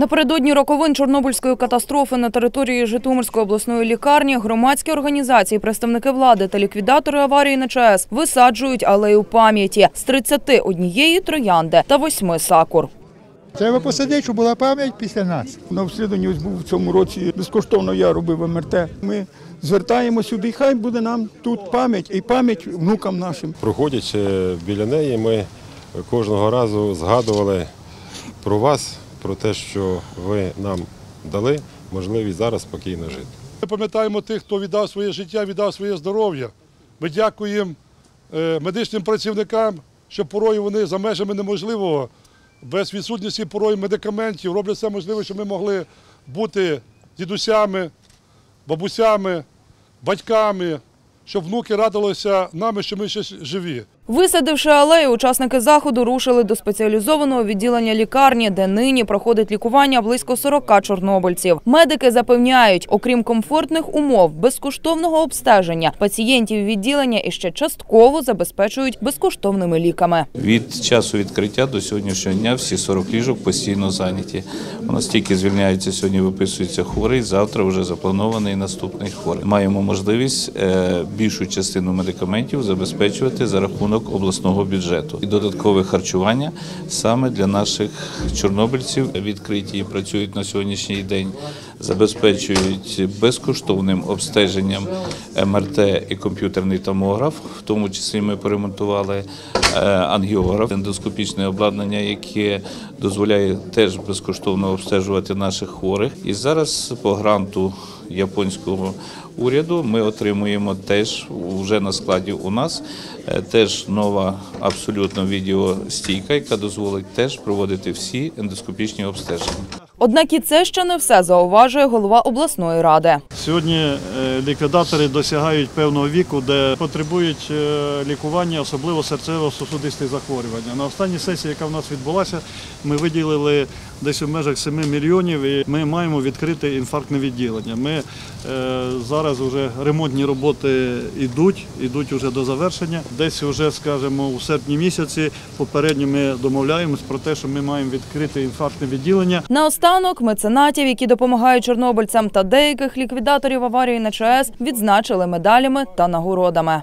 Напередодні роковин Чорнобильської катастрофи на території Житомирської обласної лікарні громадські організації, представники влади та ліквідатори аварії на ЧАЕС висаджують алею пам'яті з 31 троянди та 8 сакур. Треба посадити, щоб була пам'ять після нас. На обслідуванні ось був в цьому році безкоштовно я робив МРТ. Ми звертаємо сюди, і хай буде нам тут пам'ять і пам'ять внукам нашим. Проходячи біля неї, ми кожного разу згадували про вас, про те, що ви нам дали можливість зараз спокійно жити. Ми пам'ятаємо тих, хто віддав своє життя, віддав своє здоров'я. Ми дякуємо е, медичним працівникам, що порою вони за межами неможливого, без відсутності порою медикаментів, роблять все можливе, щоб ми могли бути дідусями, бабусями, батьками, щоб внуки радилися нами, що ми ще живі. Висадивши алею, учасники заходу рушили до спеціалізованого відділення лікарні, де нині проходить лікування близько 40 чорнобильців. Медики запевняють, окрім комфортних умов, безкоштовного обстеження, пацієнтів відділення іще частково забезпечують безкоштовними ліками. Від часу відкриття до сьогоднішнього дня всі 40 ліжок постійно зайняті. У нас тільки звільняється сьогодні, виписується хворий. Завтра вже запланований наступний хворий. Маємо можливість е, більшу частину медикаментів забезпечувати за рахунок обласного бюджету і додаткове харчування саме для наших чорнобильців. Відкриті і працюють на сьогоднішній день, забезпечують безкоштовним обстеженням МРТ і комп'ютерний томограф. В тому числі ми поремонтували е, ангіограф, ендоскопічне обладнання, яке дозволяє теж безкоштовно обстежувати наших хворих. І зараз по гранту японського уряду ми отримуємо теж вже на складі у нас е, теж нова абсолютно відеостійка, яка дозволить теж проводити всі ендоскопічні обстеження. Однак і це ще не все, зауважує голова обласної ради. Сьогодні е, ліквідатори досягають певного віку, де потребують е, лікування, особливо серцево-сосудистих захворювання. На останній сесії, яка в нас відбулася, ми виділили десь у межах 7 мільйонів і ми маємо відкрити інфарктне відділення. Ми е, зараз вже ремонтні роботи йдуть, йдуть вже до завершення. Десь вже, скажімо, у серпні місяці попередньо ми домовляємось про те, що ми маємо відкрити інфарктне відділення. Наостанок меценатів, які допомагають чорнобильцям та деяких ліквідаторів аварії на ЧАЕС, відзначили медалями та нагородами.